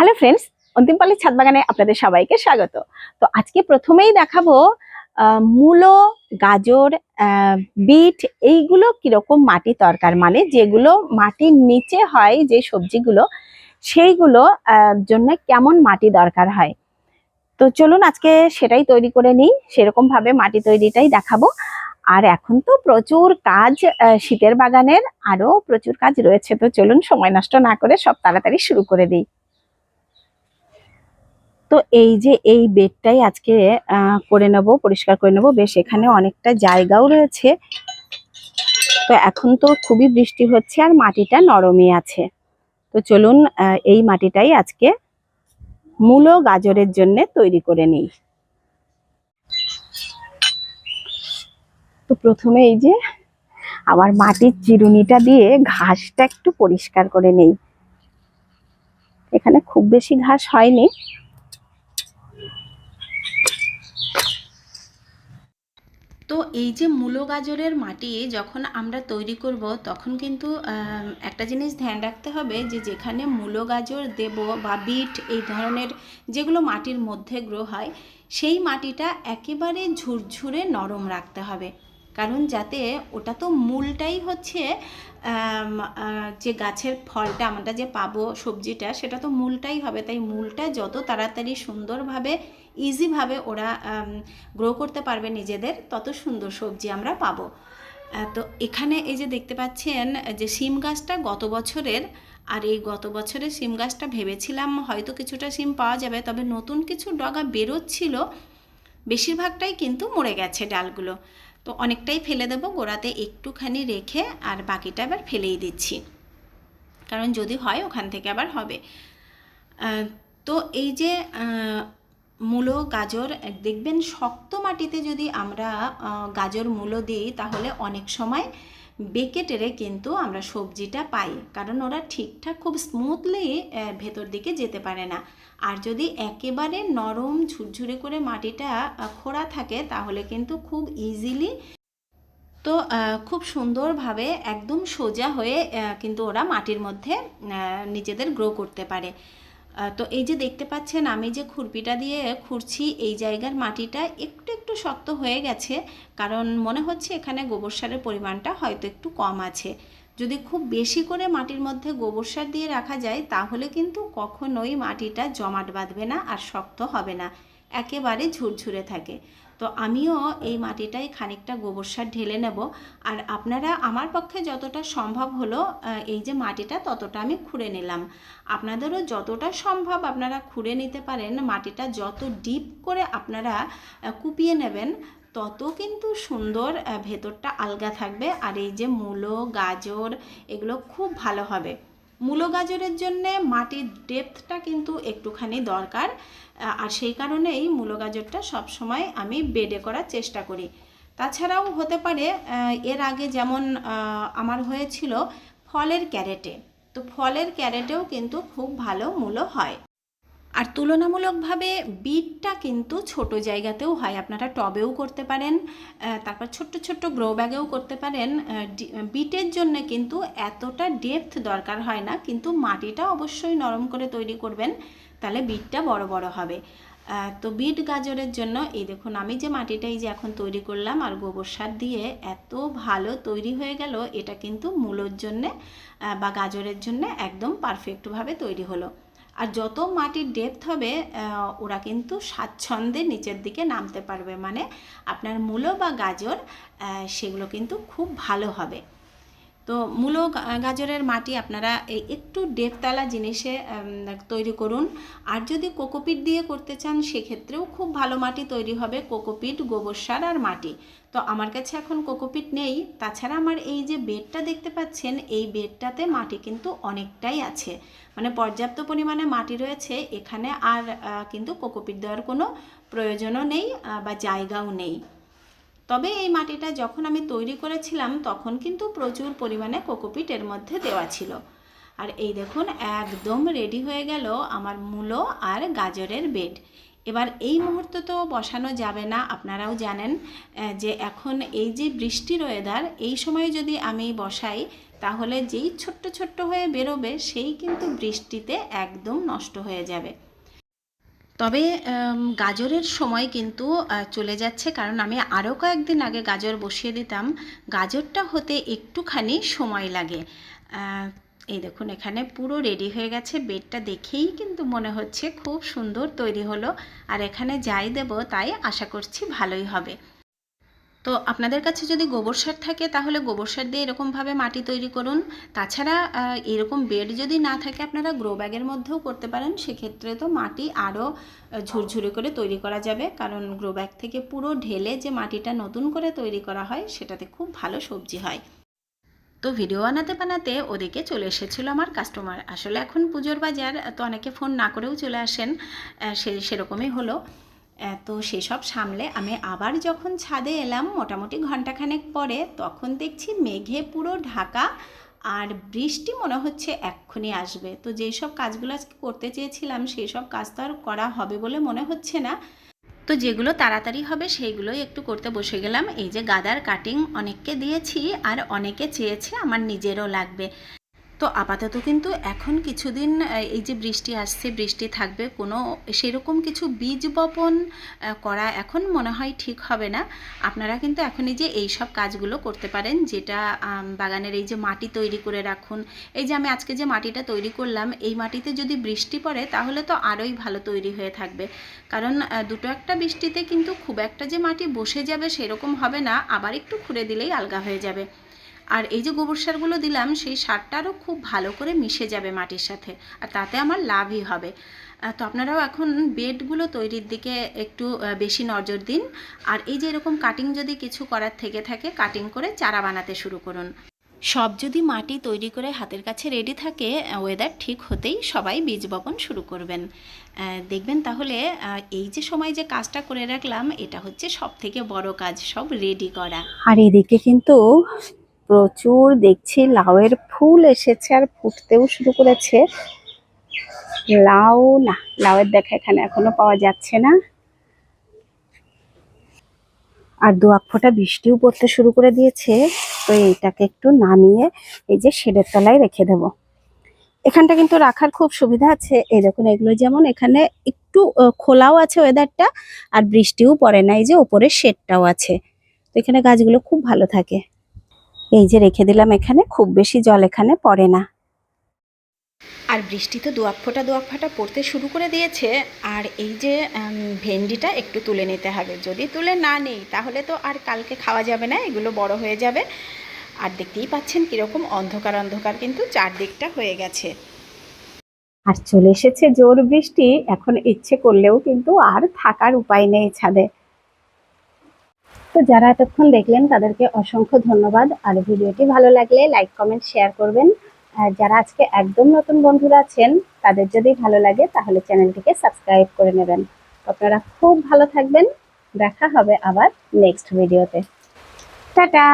Hello friends অন্তিমপালি ছাদ বাগানে আপনাদের সবাইকে স্বাগত। তো আজকে প্রথমেই দেখাবো মূলো, গাজর বিট, এইগুলো কীরকম মাটি দরকার? মানে যেগুলো মাটির নিচে হয় যে সবজিগুলো, সেইগুলো জন্য কেমন মাটি দরকার হয়? তো চলুন আজকে সেটাই তৈরি করে নিই সেরকম ভাবে মাটি তৈরিটাই দেখাবো। আর এখন তো প্রচুর কাজ শীতের বাগানের আরও প্রচুর কাজ রয়েছে, তো চলুন সময় নষ্ট না করে সব তাড়াতাড়ি শুরু করে দিই। তো এই যে এই বেডটাই আজকে করে নেব, পরিষ্কার করে নেব। বেশ, এখানে অনেকটা জায়গাও রয়েছে। তো এখন তো খুবই বৃষ্টি হচ্ছে আর মাটিটা নরমই আছে। তো চলুন এই মাটিটাই আজকে মূলো গাজরের জন্য তৈরি করে নিই। তো প্রথমে এই যে আমার মাটির চিরুনিটা দিয়ে ঘাসটা একটু পরিষ্কার করে নেই। এখানে খুব বেশি ঘাস হয়নি। এই যে মূলো গাজরের মাটি যখন আমরা তৈরি করব, তখন কিন্তু একটা জিনিস ধ্যান রাখতে হবে যে যেখানে মূলো গাজর দেব বা বিট এই ধরনের যেগুলো মাটির মধ্যে গ্রো হয়, সেই মাটিটা একেবারে ঝুরঝুরে নরম রাখতে হবে। কারণ যাতে ওটা তো মূলটাই হচ্ছে যে গাছের ফলটা আমরা যে পাবো সবজিটা, সেটা তো মূলটাই হবে। তাই মূলটা যত তাড়াতাড়ি সুন্দরভাবে ইজিভাবে ওরা গ্রো করতে পারবে নিজেদের, তত সুন্দর সবজি আমরা পাবো। তো এখানে এই যে দেখতে পাচ্ছেন, যে সিম গাছটা গত বছরের, আর এই গত বছরের সিম গাছটা ভেবেছিলাম হয়তো কিছুটা সিম পাওয়া যাবে, তবে নতুন কিছু ডগা বেরোচ্ছিল, বেশিরভাগটাই কিন্তু মরে গেছে ডালগুলো। তো অনেকটাই ফেলে দেবো, গোড়াতে একটুখানি রেখে, আর বাকিটা আবার ফেলেই দিচ্ছি। কারণ যদি হয়, ওখান থেকে আবার হবে। তো এই যে মূলো, গাজর দেখবেন শক্ত মাটিতে যদি আমরা গাজর মূলো দিই, তাহলে অনেক সময় বেঁকে টেরে কিন্তু আমরা সবজিটা পাই। কারণ ওরা ঠিকঠাক খুব স্মুথলি ভেতর দিকে যেতে পারে না। আর যদি একেবারে নরম, ঝুরঝুরে করে মাটিটা খোঁড়া থাকে, তাহলে কিন্তু খুব ইজিলি তো খুব সুন্দরভাবে একদম সোজা হয়ে কিন্তু ওরা মাটির মধ্যে নিজেদের গ্রো করতে পারে। তো এই যে দেখতে পাচ্ছেন, আমি যে খুরপিটা দিয়ে খুঁড়ছি, এই জায়গার মাটিটা একটু একটু শক্ত হয়ে গেছে, কারণ মনে হচ্ছে এখানে গোবর সারের পরিমাণটা হয়তো একটু কম আছে। যদি খুব বেশি করে মাটির মধ্যে গোবর সার দিয়ে রাখা যায়, তাহলে কিন্তু কখনোই মাটিটা জমাট বাঁধবে না আর শক্ত হবে না, একেবারে ঝুরঝুরে থাকে। তো আমিও এই মাটিটায় খানিকটা গোবর সার ঢেলে নেব। আর আপনারা আমার পক্ষে যতটা সম্ভব হলো এই যে মাটিটা ততটা আমি খুঁড়ে নিলাম। আপনাদেরও যতটা সম্ভব আপনারা খুঁড়ে নিতে পারেন, মাটিটা যত ডিপ করে আপনারা কুপিয়ে নেবেন, তত কিন্তু সুন্দর ভেতরটা আলগা থাকবে। আর এই যে মূলো, গাজর, এগুলো খুব ভালো হবে। মূলো গাজরের জন্যে মাটির ডেপথটা কিন্তু একটুখানি দরকার। আর সেই কারণেই মূলো গাজরটা সবসময় আমি বেডে করার চেষ্টা করি। তাছাড়াও হতে পারে এর আগে যেমন আমার হয়েছিল ফলের ক্যারেটে। তো ফলের ক্যারেটেও কিন্তু খুব ভালো মূলো হয়। আর তুলনামূলকভাবে বিটটা কিন্তু ছোট জায়গাতেও হয়। আপনারা টবেও করতে পারেন তারপর ছোট্ট ছোট্ট গ্রো ব্যাগেও করতে পারেন। বিটের জন্য কিন্তু এতটা ডেপথ দরকার হয় না, কিন্তু মাটিটা অবশ্যই নরম করে তৈরি করবেন, তাহলে বিটটা বড় বড় হবে। তো বিট গাজরের জন্য, এই দেখুন, আমি যে মাটিটাই যে এখন তৈরি করলাম আর গোবর সার দিয়ে এত ভালো তৈরি হয়ে গেল, এটা কিন্তু মূলোর জন্যে বা গাজরের জন্য একদম পারফেক্টভাবে তৈরি হলো। আর যত মাটির ডেপথ হবে ওরা কিন্তু স্বাচ্ছন্দ্যে নিচের দিকে নামতে পারবে। মানে আপনার মূলো বা গাজর সেগুলো কিন্তু খুব ভালো হবে। তো মূলো গাজরের মাটি আপনারা এই একটু ডেপতলা জিনিসে তৈরি করুন। আর যদি কোকোপিট দিয়ে করতে চান, সেক্ষেত্রেও খুব ভালো মাটি তৈরি হবে, কোকোপিট, গোবর সার আর মাটি। তো আমার কাছে এখন কোকোপিট নেই। তাছাড়া আমার এই যে বেডটা দেখতে পাচ্ছেন, এই বেডটাতে মাটি কিন্তু অনেকটাই আছে। মানে পর্যাপ্ত পরিমাণে মাটি রয়েছে, এখানে আর কিন্তু কোকোপিট দেওয়ার কোনো প্রয়োজনও নেই বা জায়গাও নেই। তবে এই মাটিটা যখন আমি তৈরি করেছিলাম, তখন কিন্তু প্রচুর পরিমাণে কোকোপিট এর মধ্যে দেওয়া ছিল। আর এই দেখুন, একদম রেডি হয়ে গেল আমার মূলো আর গাজরের বেড এবার এই মুহূর্তে তো বসানো যাবে না, আপনারাও জানেন যে এখন এই যে বৃষ্টির ওয়েদার এই সময়ে যদি আমি বসাই, তাহলে যেই ছোট্ট ছোট্ট হয়ে বেরোবে, সেই কিন্তু বৃষ্টিতে একদম নষ্ট হয়ে যাবে। তবে গাজরের সময় কিন্তু চলে যাচ্ছে। কারণ আমি আরও কয়েকদিন আগে গাজর বসিয়ে দিতাম। গাজরটা হতে একটুখানি সময় লাগে। এই দেখুন, এখানে পুরো রেডি হয়ে গেছে। বেডটা দেখেই কিন্তু মনে হচ্ছে খুব সুন্দর তৈরি হলো। আর এখানে যাই দেব, তাই আশা করছি ভালোই হবে। তো আপনাদের কাছে যদি গোবর সার থাকে, তাহলে গোবর সার দিয়ে এরকমভাবে মাটি তৈরি করুন। তাছাড়া এরকম বেড যদি না থাকে, আপনারা গ্রো ব্যাগের মধ্যেও করতে পারেন। সেক্ষেত্রে তো মাটি আরও ঝুরঝুরে করে তৈরি করা যাবে। কারণ গ্রো ব্যাগ থেকে পুরো ঢেলে যে মাটিটা নতুন করে তৈরি করা হয়, সেটাতে খুব ভালো সবজি হয়। তো ভিডিও বানাতে বানাতে ওদিকে চলে এসেছিল আমার কাস্টমার। আসলে এখন পুজোর বাজার, তো অনেকে ফোন না করেও চলে আসেন। সে, সেরকমই হলো। তো সেসব সামলে আমি আবার যখন ছাদে এলাম, মোটামুটি ঘন্টাখানেক পরে, তখন দেখছি মেঘে পুরো ঢাকা আর বৃষ্টি মনে হচ্ছে এক্ষুনি আসবে। তো যেই সব কাজগুলো আজকে করতে চেয়েছিলাম সেই সব কাজ তো আর করা হবে বলে মনে হচ্ছে না। তো যেগুলো তাড়াতাড়ি হবে, সেইগুলোই একটু করতে বসে গেলাম। এই যে গাদার কাটিং অনেককে দিয়েছি, আর অনেকে চেয়েছে আমার নিজেরও লাগবে। তো আপাতত কিন্তু এখন কিছুদিন এই যে বৃষ্টি আসছে, বৃষ্টি থাকবে, কোনো সেরকম কিছু বীজ বপন করা এখন মনে হয় ঠিক হবে না। আপনারা কিন্তু এখনই যে এই সব কাজগুলো করতে পারেন, যেটা বাগানের এই যে মাটি তৈরি করে রাখুন। এই যে আমি আজকে যে মাটিটা তৈরি করলাম, এই মাটিতে যদি বৃষ্টি পড়ে, তাহলে তো আরোই ভালো তৈরি হয়ে থাকবে। কারণ দুটো একটা বৃষ্টিতে কিন্তু খুব একটা যে মাটি বসে যাবে সেরকম হবে না, আবার একটু খুঁড়ে দিলেই আলগা হয়ে যাবে। আর এই যে গোবর সারগুলো দিলাম, সেই সারটা আরও খুব ভালো করে মিশে যাবে মাটির সাথে, আর তাতে আমার লাভই হবে। তো আপনারাও এখন বেডগুলো তৈরির দিকে একটু বেশি নজর দিন। আর এই যে এরকম কাটিং যদি কিছু করার থেকে থাকে কাটিং করে চারা বানাতে শুরু করুন। সব যদি মাটি তৈরি করে হাতের কাছে রেডি থাকে ওয়েদার ঠিক হতেই সবাই বীজ বপন শুরু করবেন। দেখবেন তাহলে এই যে সময় যে কাজটা করে রাখলাম, এটা হচ্ছে সব থেকে বড় কাজ, সব রেডি করা। আর এদিকে কিন্তু প্রচুর দেখছি লাউয়ের ফুল এসেছে আর ফুটতেও শুরু করেছে। লাউ, না, লাউয়ের দেখা এখানে এখনও পাওয়া যাচ্ছে না। আর দু ফোঁটা বৃষ্টিও পড়তে শুরু করে দিয়েছে, তো এইটাকে একটু নামিয়ে এই যে শেডের তলায় রেখে দেবো। এখানটা কিন্তু রাখার খুব সুবিধা আছে। এই দেখুন, এগুলো যেমন এখানে একটু খোলাও আছে ওয়েদারটা আর বৃষ্টিও পড়ে না, এই যে ওপরে শেডটাও আছে। তো এখানে গাছগুলো খুব ভালো থাকে। এই যে রেখে দিলাম এখানে খুব বেশি জল এখানে পড়ে না। আর বৃষ্টি তো দু এক ফোঁটা দু এক ফোঁটা পড়তে শুরু করে দিয়েছে। আর এই যে ভেন্ডিটা একটু তুলে নিতে হবে। যদি তুলে না নেই তাহলে তো আর কালকে খাওয়া যাবে না এগুলো বড় হয়ে যাবে। আর দেখতেই পাচ্ছেন কীরকম অন্ধকার অন্ধকার কিন্তু চারদিকটা হয়ে গেছে। আর চলে এসেছে জোর বৃষ্টি এখন ইচ্ছে করলেও কিন্তু আর থাকার উপায় নেই ছাদে। তো যারা এতক্ষণ দেখলেন, তাদেরকে অসংখ্য ধন্যবাদ। আর ভিডিওটি ভালো লাগলে লাইক কমেন্ট শেয়ার করবেন। আর যারা আজকে একদম নতুন বন্ধুরা আছেন, তাদের যদি ভালো লাগে, তাহলে চ্যানেলটিকে সাবস্ক্রাইব করে নেবেন। আপনারা খুব ভালো থাকবেন। দেখা হবে আবার নেক্সট ভিডিওতে টাটা!